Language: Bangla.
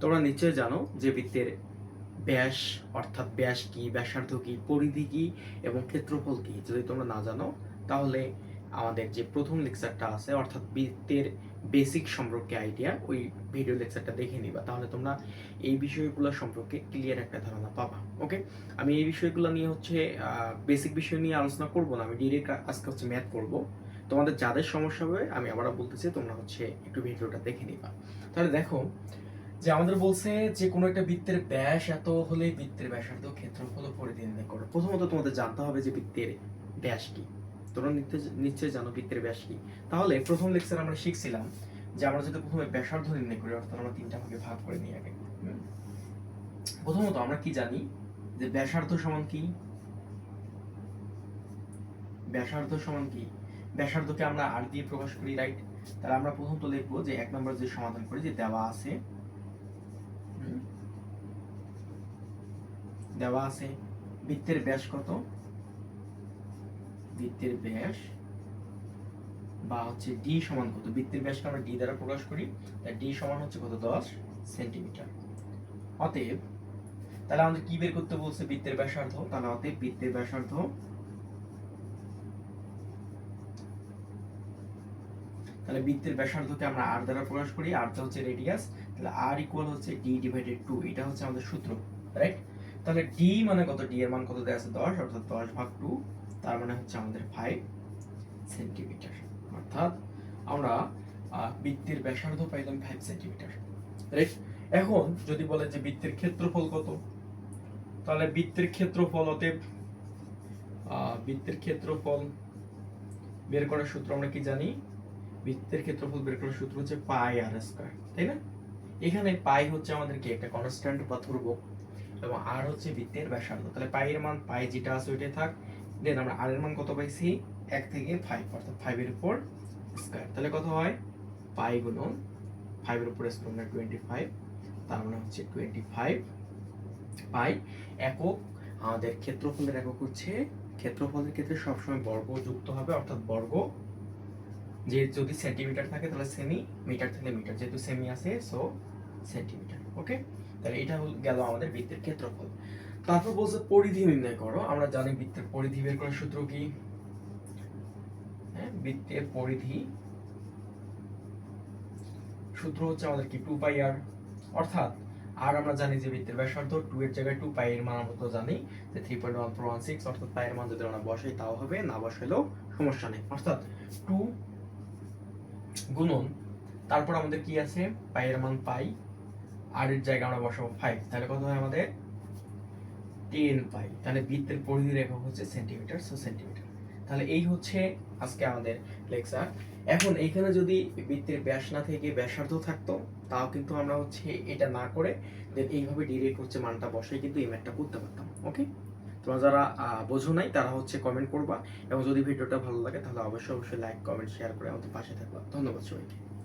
তোমরা নিশ্চয়ই জানো যে বৃত্তের ব্যাস, অর্থাৎ ব্যাস কি, ব্যাসার্ধ কি, পরিধি কি, এবং ক্ষেত্রফল কি, যদি তোমরা না জানো, তাহলে আমাদের যে প্রথম লেকচারটা আছে, অর্থাৎ বৃত্তের বেসিক সম্পর্কে আইডিয়া ওই ভিডিও লেকচারটা দেখে নিবা। তাহলে তোমরা এই বিষয়গুলো সম্পর্কে ক্লিয়ার একটা ধারণা পাবা ওকে আমি এই বিষয়গুলো নিয়ে হচ্ছে বেসিক বিষয় নিয়ে আলোচনা করব না, আমি ডিরেক্ট আজকে হচ্ছে ম্যাথ করব। তোমাদের যাদের সমস্যা হবে, আমি আবারও বলতেছি, তোমরা হচ্ছে একটু ভিডিওটা দেখে নিবা। তাহলে দেখো যে আমাদের বলছে যে কোনো একটা বৃত্তের ব্যাস এত হলে বৃত্তের ব্যাসার্ধ ক্ষেত্রফল পরিধি করো। প্রথমত তোমাদের জানতে হবে যে বৃত্তের ব্যাস কি। তোমরা নিশ্চয়- জানো বৃত্তের ব্যাস কি। তাহলে প্রথম লেকচার আমরা শিখছিলাম যে আমরা যদি প্রথমে ব্যাসার্ধ নির্ণয় করি, অর্থাৎ আমরা তিনটা ভাগে ভাগ করে নিই আগে। প্রথমত আমরা কি জানি যে ব্যাসার্ধ সমান কি? ব্যাসার্ধ সমান কি? ব্যাসার্ধকে আমরা আর দিয়ে প্রকাশ করি রাইট তাহলে আমরা প্রথমত লিখব যে এক নম্বর যে সমাধান করি, যে দেওয়া আছে। দেওয়া আছে। বৃত্তের ব্যাস কত? বৃত্তের ব্যাস বা হচ্ছে ডি সমান কত? বৃত্তের ব্যাসকে আমরা ডি দ্বারা প্রকাশ করি। তাই ডি সমান হচ্ছে কত? দশ সেন্টিমিটার। অতএব তাহলে আমাদের কি বের করতে বলছে বৃত্তের ব্যাসার্ধ? তাহলে অতএব বৃত্তের ব্যাসার্ধ তাহলে বৃত্তের ব্যাসার্ধকে আমরা আর দ্বারা প্রকাশ করি। আর হচ্ছে রেডিয়াস তাহলে আর ইকুয়াল হচ্ছে ডি ডিভাইডেড টু এটা হচ্ছে আমাদের সূত্র রাইট তাহলে ডি মানে কত? ডি এর মান কত দেওয়া আছে? দশ অর্থাৎ দশ ভাগ টু তার মানে হচ্ছে আমাদের ফাইভ সেন্টিমিটার অর্থাৎ আমরা বৃত্তের ব্যাসার্ধ পাইলাম ফাইভ সেন্টিমিটার রাইট এখন যদি বলে যে বৃত্তের ক্ষেত্রফল কত? তাহলে বৃত্তের ক্ষেত্রফল আহ, বৃত্তের ক্ষেত্রফল বের করার সূত্র আমরা কি জানি? বৃত্তের ক্ষেত্রফল বের করার সূত্র হচ্ছে পাই আর স্কয়ার তাই না? এখানে পাই হচ্ছে আমাদের কি একটা কনস্ট্যান্ট বা ধ্রুবক এবং আর হচ্ছে বৃত্তের ব্যাসার্ধ। তাহলে পাই এর মান, পাই যেটা আছে ওইটাই থাক। দেন আমরা আর এর মান কত পাইছি? এক থেকে ফাইভ অর্থাৎ ফাইভের উপর স্কয়ার তাহলে কত হয়? পাই গুণন ফাইভের উপর স্কয়ার মানে টোয়েন্টি ফাইভ তার মানে হচ্ছে টোয়েন্টি ফাইভ পাই একক। আমাদের ক্ষেত্রফলের একক হচ্ছে, ক্ষেত্রফলের ক্ষেত্রে সবসময় বর্গ যুক্ত হবে, অর্থাৎ বর্গ যে যদি সেন্টিমিটার থাকে, তাহলে সেমি মিটার থাকলে মিটার। যেহেতু সেমি আছে সো সেন্টিমিটার ওকে তাহলে এটা গেল আমাদের বৃত্তের ক্ষেত্রফল। তারপর বলছে পরিধি নির্ণয় করো। আমরা জানি বৃত্তের পরিধি বের করার সূত্র কি? হ্যাঁ বৃত্তের পরিধি সূত্র হচ্ছে আমাদের কি? টু পাই আর অর্থাৎ, আর আমরা জানি যে বৃত্তের ব্যাসার্ধ টু এর জায়গায় টু পাই এর মান আমরা তো জানি যে three point one four one six অর্থাৎ পাই এর মান যদি আমরা বসাই, তাও হবে না বসাইলেও সমস্যা নেই। অর্থাৎ টু গুণন। তারপর আমাদের কি আছে? পাই এর মান পাই। আর এর জায়গায় আমরা বসাবো ফাইভ তাহলে কত হয় আমাদের? Ten pi. তাহলে বৃত্তের পরিধির একক হচ্ছে সেন্টিমিটার সো সেন্টিমিটার তাহলে এই হচ্ছে আজকে আমাদের লেকচার এখন এইখানে যদি বৃত্তের ব্যাস না থেকে ব্যাসার্ধ থাকতো, তাও কিন্তু আমরা হচ্ছে এটা না করে দেন এইভাবে ডিরেক্ট হচ্ছে মানটা বসাই কিন্তু এই ম্যাথটা করতে পারতাম ওকে তোমরা যারা বোঝো নাই, তারা হচ্ছে কমেন্ট করবা। এবং যদি ভিডিওটা ভালো লাগে, তাহলে অবশ্যই অবশ্যই লাইক কমেন্ট শেয়ার করে আমাদের পাশে থাকবা। ধন্যবাদ সবাইকে।